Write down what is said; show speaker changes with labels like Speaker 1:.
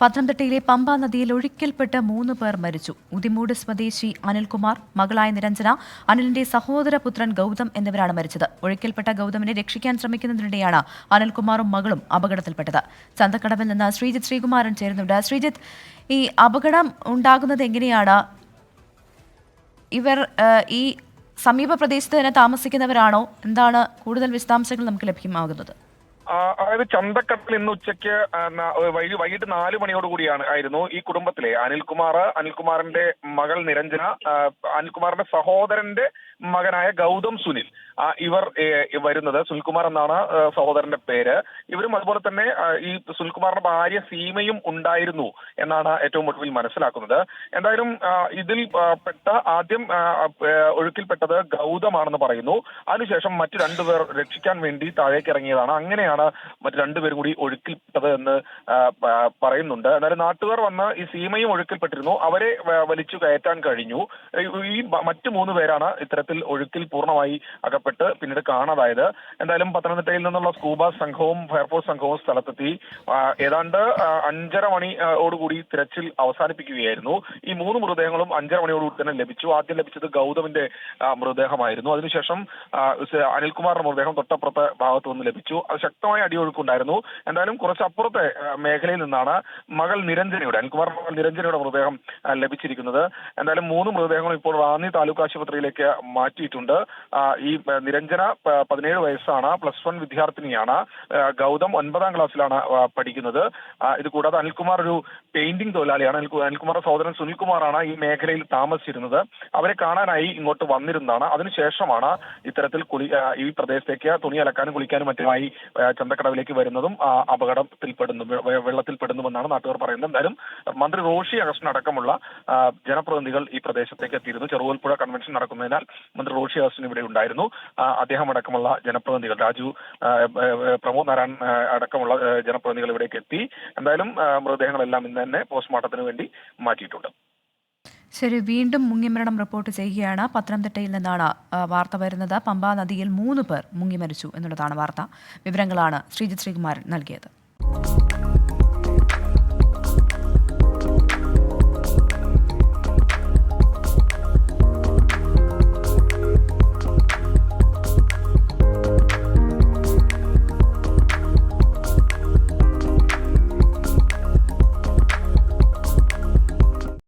Speaker 1: പത്തനംതിട്ടയിലെ പമ്പാ നദിയിൽ ഒഴുക്കിൽപ്പെട്ട് മൂന്ന് പേർ മരിച്ചു. ഉദിമൂട് സ്വദേശി അനിൽകുമാർ മകളായ നിരഞ്ജന അനിലിന്റെ സഹോദരപുത്രൻ ഗൗതം എന്നിവരാണ് മരിച്ചത്. ഒഴുക്കിൽപ്പെട്ട ഗൗതമിനെ രക്ഷിക്കാൻ ശ്രമിക്കുന്നതിനിടെയാണ് അനിൽകുമാറും മകളും അപകടത്തിൽപ്പെട്ടത്. ചന്തക്കടവിൽ നിന്ന് ശ്രീജിത്ത് ശ്രീകുമാരൻ ചേരുന്നുണ്ട്. ശ്രീജിത്ത് ഈ അപകടം ഉണ്ടാകുന്നത് എങ്ങനെയാണ്? ഇവർ ഈ സമീപ പ്രദേശത്ത് തന്നെ താമസിക്കുന്നവരാണോ? എന്താണ് കൂടുതൽ വിശദാംശങ്ങൾ നമുക്ക് ലഭ്യമാകുന്നത്?
Speaker 2: അതായത് ചന്തക്കടൽ ഇന്ന് ഉച്ചയ്ക്ക് വൈകിട്ട് നാല് മണിയോട് കൂടിയാണ് ആയിരുന്നു ഈ കുടുംബത്തിലെ അനിൽകുമാർ അനിൽകുമാറിന്റെ മകൾ നിരഞ്ജന അനിൽകുമാറിന്റെ സഹോദരന്റെ മകനായ ഗൗതം സുനിൽ. ഇവർ വരുന്നത്. സുനിൽകുമാർ എന്നാണ് സഹോദരന്റെ പേര്. ഇവരും അതുപോലെ തന്നെ ഈ സുനിൽകുമാറിന്റെ ഭാര്യ സീമയും ഉണ്ടായിരുന്നു എന്നാണ് ഏറ്റവും ഒടുവിൽ മനസ്സിലാക്കുന്നത്. എന്തായാലും ഇതിൽ പെട്ട ആദ്യം ഒഴുക്കിൽപ്പെട്ടത് ഗൗതമാണെന്ന് പറയുന്നു. അതിനുശേഷം മറ്റു രണ്ടുപേർ രക്ഷിക്കാൻ വേണ്ടി താഴേക്ക് ഇറങ്ങിയതാണ്. അങ്ങനെയാണ് മറ്റു രണ്ടുപേരും കൂടി ഒഴുക്കിൽപ്പെട്ടത് എന്ന് പറയുന്നുണ്ട്. എന്നാലും നാട്ടുകാർ വന്ന ഈ സീമയും ഒഴുക്കിൽപ്പെട്ടിരുന്നു. അവരെ വലിച്ചു കയറ്റാൻ കഴിഞ്ഞു. ഈ- മറ്റു മൂന്ന് പേരാണ് ഇത്തരത്തിൽ ഒഴുക്കിൽ പൂർണമായി അകപ്പെട്ട് പിന്നീട് കാണാതായത്. എന്തായാലും പത്തനംതിട്ടയിൽ നിന്നുള്ള സ്കൂബ സംഘവും ഫയർഫോഴ്സ് സംഘവും സ്ഥലത്തെത്തി. ഏതാണ്ട് അഞ്ചര മണിയോടുകൂടി തിരച്ചിൽ അവസാനിപ്പിക്കുകയായിരുന്നു. ഈ മൂന്ന് മൃതദേഹങ്ങളും അഞ്ചര മണിയോടുകൂടി തന്നെ ലഭിച്ചു. ആദ്യം ലഭിച്ചത് ഗൗതമിന്റെ മൃതദേഹമായിരുന്നു. അതിനുശേഷം അനിൽകുമാറിന്റെ മൃതദേഹം തൊട്ടപ്പുറത്തെ ഭാഗത്തു നിന്ന് ലഭിച്ചു. അത് ശക്തമായ അടിയൊഴുക്കുണ്ടായിരുന്നു എന്തായാലും കുറച്ചപ്പുറത്തെ മേഖലയിൽ നിന്നാണ് മകൾ നിരഞ്ജനയുടെ അനിൽകുമാർ മകൾ നിരഞ്ജനയുടെ മൃതദേഹം ലഭിച്ചിരിക്കുന്നത്. എന്തായാലും മൂന്ന് മൃതദേഹങ്ങളും ഇപ്പോൾ റാന്നി താലൂക്ക് ആശുപത്രിയിലേക്ക് മാറ്റിയിട്ടുണ്ട്. ഈ നിരഞ്ജന പതിനേഴ് വയസ്സാണ് പ്ലസ് വൺ വിദ്യാർത്ഥിനിയാണ്. ഗൗതം ഒൻപതാം ക്ലാസ്സിലാണ് പഠിക്കുന്നത്. ഇത് കൂടാതെ അനിൽകുമാർ ഒരു പെയിന്റിംഗ് തൊഴിലാളിയാണ്. അനിൽകു- അനിൽകുമാറിന്റെ സഹോദരൻ സുനിൽകുമാറാണ് ഈ മേഖലയിൽ താമസിച്ചിരുന്നത്. അവരെ കാണാനായി ഇങ്ങോട്ട് വന്നിരുന്നതാണ്. അതിനുശേഷമാണ് ഇത്തരത്തിൽ കുളി ഈ പ്രദേശത്തേക്ക് തുണി അലക്കാനും കുളിക്കാനും മറ്റുമായി ചന്തക്കടവിലേക്ക് വരുന്നതും അപകടത്തിൽപ്പെടുന്നു വെള്ളത്തിൽപ്പെടുന്നുവെന്നാണ് നാട്ടുകാർ പറയുന്നത്. എന്തായാലും മന്ത്രി റോഷി അഗസ്റ്റിൻ അടക്കമുള്ള ജനപ്രതിനിധികൾ ഈ പ്രദേശത്തേക്ക് എത്തിയിരുന്നു. ചെറുകോൽപ്പുഴ കൺവെൻഷൻ നടക്കുന്നതിനാൽ മന്ത്രി റോഷി അഗസ്റ്റിൻ ഇവിടെ ഉണ്ടായിരുന്നു. അദ്ദേഹം അടക്കമുള്ള ജനപ്രതിനിധികൾ രാജു പ്രമോദ് നാരായൺ അടക്കമുള്ള ജനപ്രതിനിധികൾ ഇവിടേക്ക് എത്തി. എന്തായാലും മൃതദേഹങ്ങളെല്ലാം ഇന്ന് തന്നെ പോസ്റ്റ്മോർട്ടത്തിന് വേണ്ടി മാറ്റിയിട്ടുണ്ട്.
Speaker 1: ശരി വീണ്ടും മുങ്ങിമരണം റിപ്പോർട്ട് ചെയ്യുകയാണ്. പത്തനംതിട്ടയിൽ നിന്നാണ് വാർത്ത വരുന്നത്. പമ്പാ നദിയിൽ മൂന്ന് പേർ മുങ്ങിമരിച്ചു എന്നുള്ളതാണ് വാർത്ത. വിവരങ്ങളാണ് ശ്രീജിത് ശ്രീകുമാരൻ നൽകിയത്.